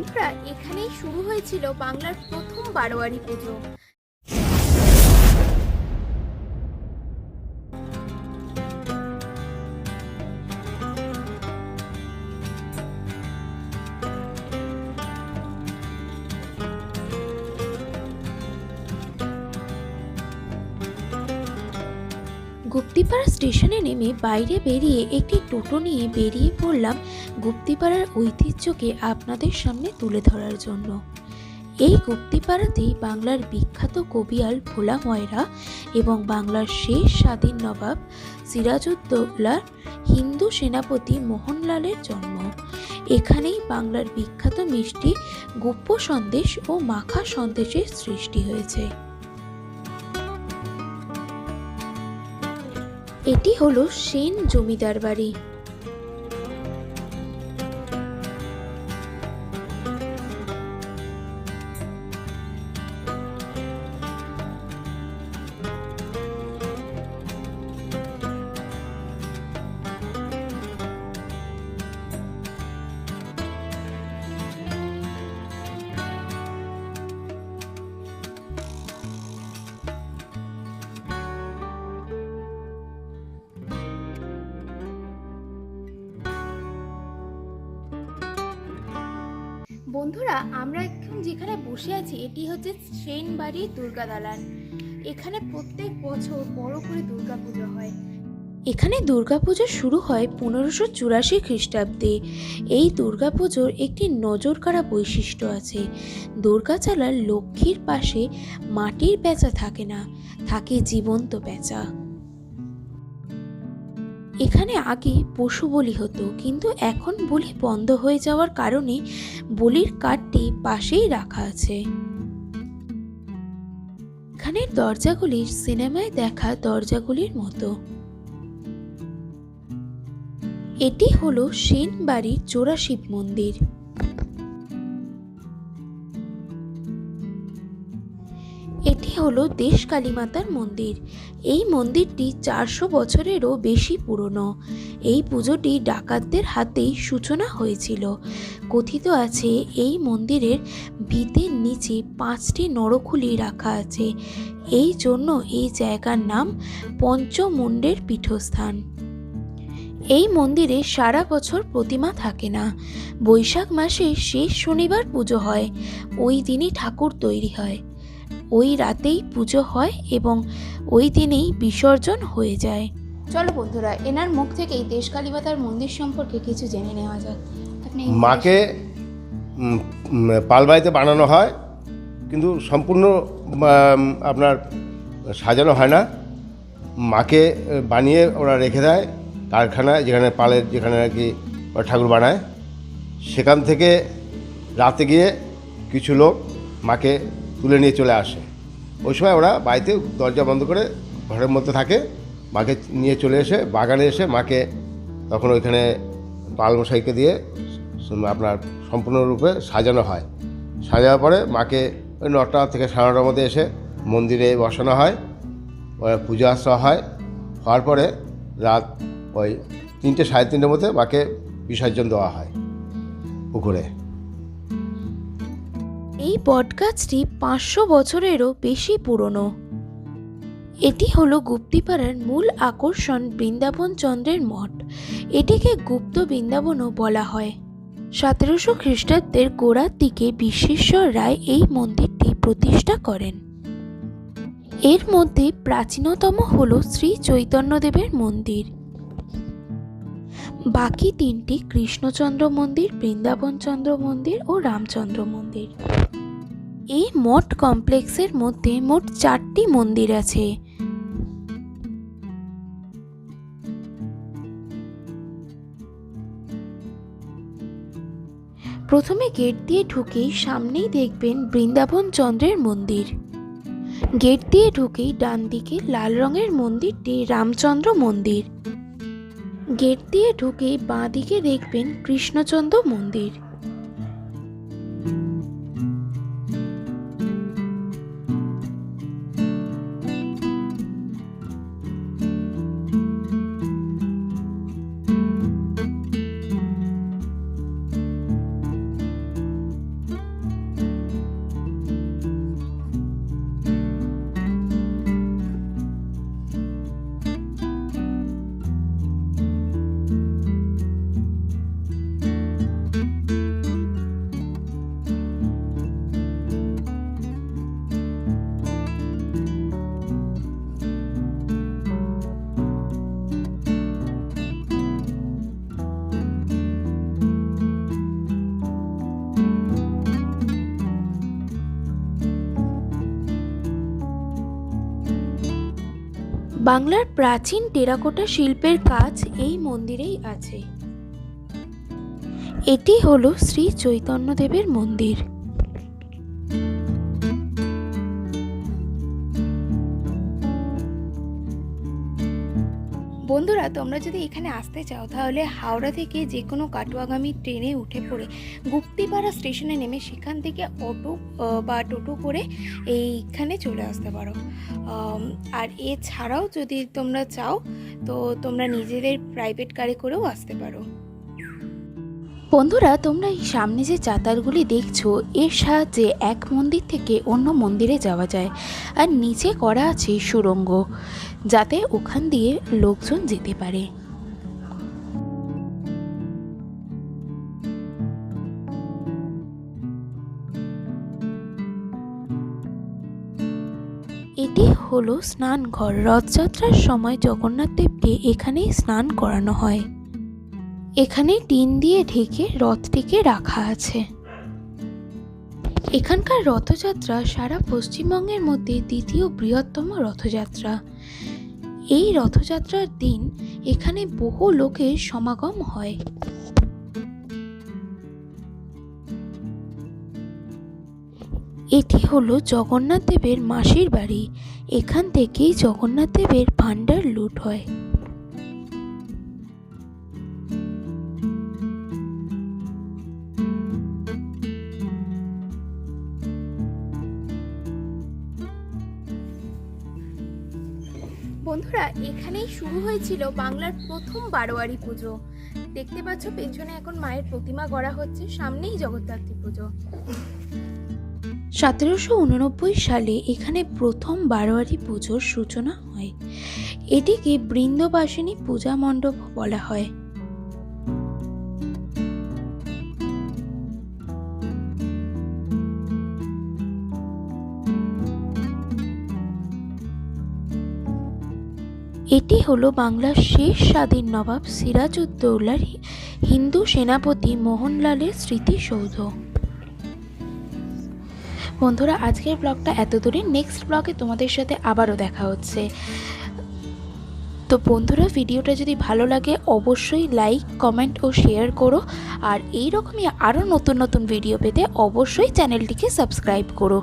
বন্ধুরা এখানেই শুরু হয়েছিল বাংলার প্রথম বারোয়ারি পুজো। গুপ্তিপাড়া স্টেশনে নেমে বাইরে বেরিয়ে একটি টোটো নিয়ে বেরিয়ে পড়লাম গুপ্তিপাড়ার ঐতিহ্যকে আপনাদের সামনে তুলে ধরার জন্য। এই গুপ্তিপাড়াতেই বাংলার বিখ্যাত কবিয়াল ভোলা ময়রা এবং বাংলার শেষ স্বাধীন নবাব সিরাজউদ্দৌলার হিন্দু সেনাপতি মোহনলালের জন্ম। এখানেই বাংলার বিখ্যাত মিষ্টি গুপ্প সন্দেশ ও মাখা সন্দেশের সৃষ্টি হয়েছে। এটি হলো সেন জমিদার বাড়ি। বন্ধুরা, আমরা এখন যেখানে বসে আছি, এটি হচ্ছে সেনবাড়ি দুর্গা দালান। এখানে প্রত্যেক বছর বড় করে দুর্গা পুজো হয়। এখানে দুর্গাপুজো শুরু হয় পনেরোশো চুরাশি খ্রিস্টাব্দে। এই দুর্গাপুজোর একটি নজর কাড়া বৈশিষ্ট্য আছে। দুর্গাচালার লক্ষ্মীর পাশে মাটির পেঁচা থাকে না, থাকে জীবন্ত পেঁচা এখানে আগে পশু বলি হতো, কিন্তু এখন বলি বন্ধ হয়ে যাওয়ার কারণে বলির কাঠটি পাশেই রাখা আছে। এখানের দরজাগুলি সিনেমায় দেখা দরজাগুলির মতো। এটি হলো সেন বাড়ির জোড়া শিব মন্দির। হলো দেশ কালীমাতার মন্দির। এই মন্দিরটি চারশো বছরেরও বেশি পুরনো। এই পুজোটি ডাকাতদের হাতেই সূচনা হয়েছিল। কথিত আছে, এই মন্দিরের ভিতের নিচে পাঁচটি নরকুলি রাখা আছে। এই জন্য এই জায়গার নাম পঞ্চমুণ্ডের পীঠস্থান। এই মন্দিরে সারা বছর প্রতিমা থাকে না। বৈশাখ মাসে শেষ শনিবার পুজো হয়। ওই দিনই ঠাকুর তৈরি হয়। ওই রাতেই পুজো হয় এবং ওই দিনেই বিসর্জন হয়ে যায়। চলো বন্ধুরা এনার মুখ থেকেই দেশ কালীমাতার মন্দির সম্পর্কে কিছু জেনে নেওয়া যাক। আপনি মাকে পালবাড়িতে বানানো হয় কিন্তু সম্পূর্ণ আপনার সাজানো হয় না। মাকে বানিয়ে ওরা রেখে দেয় কারখানায় যেখানে পালের যেখানে আর কি ঠাকুর বানায়। সেখান থেকে রাতে গিয়ে কিছু লোক মাকে তুলে নিয়ে চলে আসে। ওই সময় ওরা বাড়িতে দরজা বন্ধ করে ঘরের মধ্যে থাকে, মাকে নিয়ে চলে এসে, বাগানে এসে মাকে তখন ওইখানে পালমশাইকে দিয়ে আপনার সম্পূর্ণরূপে সাজানো হয়। সাজানোর পরে মাকে ওই নটা থেকে সাড়ে নটার মধ্যে এসে মন্দিরে বসানো হয় পুজো আর্চা হয়। হওয়ার পরে রাত ওই তিনটে, সাড়ে তিনটের মধ্যে মাকে বিসর্জন দেওয়া হয় পুকুরে। এই বটগাছটি পাঁচশো বছরেরও বেশি পুরনো। এটি হলো গুপ্তিপাড়ার মূল আকর্ষণ বৃন্দাবন চন্দ্রের মঠ। এটিকে গুপ্ত বৃন্দাবনও বলা হয়। সতেরোশো খ্রিস্টাব্দের গোড়ার দিকে বিশ্বেশ্বর রায় এই মন্দিরটি প্রতিষ্ঠা করেন। এর মধ্যে প্রাচীনতম হল শ্রী চৈতন্যদেবের মন্দির। বাকি তিনটি কৃষ্ণচন্দ্র মন্দির বৃন্দাবনচন্দ্র মন্দির ও রামচন্দ্র মন্দির। এই মঠ কমপ্লেক্সের মধ্যে মোট চারটি মন্দির আছে। প্রথমে গেট দিয়ে ঢুকেই সামনেই দেখবেন বৃন্দাবন চন্দ্রের মন্দির। গেট দিয়ে ঢুকেই ডান দিকে লাল রঙের মন্দিরটি রামচন্দ্র মন্দির। গেট দিয়ে ঢুকেই বাঁ দিকে দেখবেন কৃষ্ণচন্দ্র মন্দির। বাংলার প্রাচীন টেরাকোটা শিল্পের কাজ এই মন্দিরেই আছে। এটি হলো শ্রী চৈতন্যদেবের মন্দির। বন্ধুরা, তোমরা যদি এখানে আসতে চাও, তাহলে হাওড়া থেকে যে কোনো কাটুয়াগামী ট্রেনে উঠে পড়ে গুপ্তিপাড়া স্টেশনে নেমে সেখান থেকে অটো বা টোটো করে এইখানে চলে আসতে পারো। আর এছাড়াও যদি তোমরা চাও, তো তোমরা নিজেদের প্রাইভেট গাড়ি করেও আসতে পারো। বন্ধুরা, তোমরা এই সামনে যে চাতালগুলি দেখছ, এর সাহায্যে এক মন্দির থেকে অন্য মন্দিরে যাওয়া যায় আর নিচে করা আছে সুড়ঙ্গ যাতে ওখান দিয়ে লোকজন যেতে পারে। এটি হলো স্নানঘর। রথযাত্রার সময় জগন্নাথ দেবকে এখানেই স্নান করানো হয়। এখানে টিন দিয়ে ঢেকে রথটিকে রাখা আছে। এখানকার রথযাত্রা সারা পশ্চিমবঙ্গের মধ্যে দ্বিতীয় বৃহত্তম রথযাত্রা। এই রথযাত্রার দিন এখানে বহু লোকের সমাগম হয়। এটি হলো জগন্নাথ দেবের মাসির বাড়ি। এখান থেকেই জগন্নাথ দেবের ভাণ্ডার লুট হয়। বন্ধুরা, এখানেই শুরু হয়েছিল বাংলার প্রথম বারোয়ারি পুজো। দেখতে পাচ্ছ, পেছনে এখন মায়ের প্রতিমা গড়া হচ্ছে, সামনেই জগদ্ধাত্রী পুজো। সতেরোশো উননব্বই সালে এখানে প্রথম বারোয়ারি পুজোর সূচনা হয়। এটিকে বৃন্দবাসিনী পূজা মণ্ডপ বলা হয়। এটি হলো বাংলার শেষ স্বাধীন নবাব সিরাজউদ্দৌলার হিন্দু সেনাপতি মোহনলালের স্মৃতিসৌধ। বন্ধুরা, আজকের ব্লগটা এত দূরে। নেক্সট ব্লগে তোমাদের সাথে আবারও দেখা হচ্ছে। তো বন্ধুরা, ভিডিওটা যদি ভালো লাগে, অবশ্যই লাইক, কমেন্ট ও শেয়ার করো। আর এই রকমই আরও নতুন নতুন ভিডিও পেতে অবশ্যই চ্যানেলটিকে সাবস্ক্রাইব করো।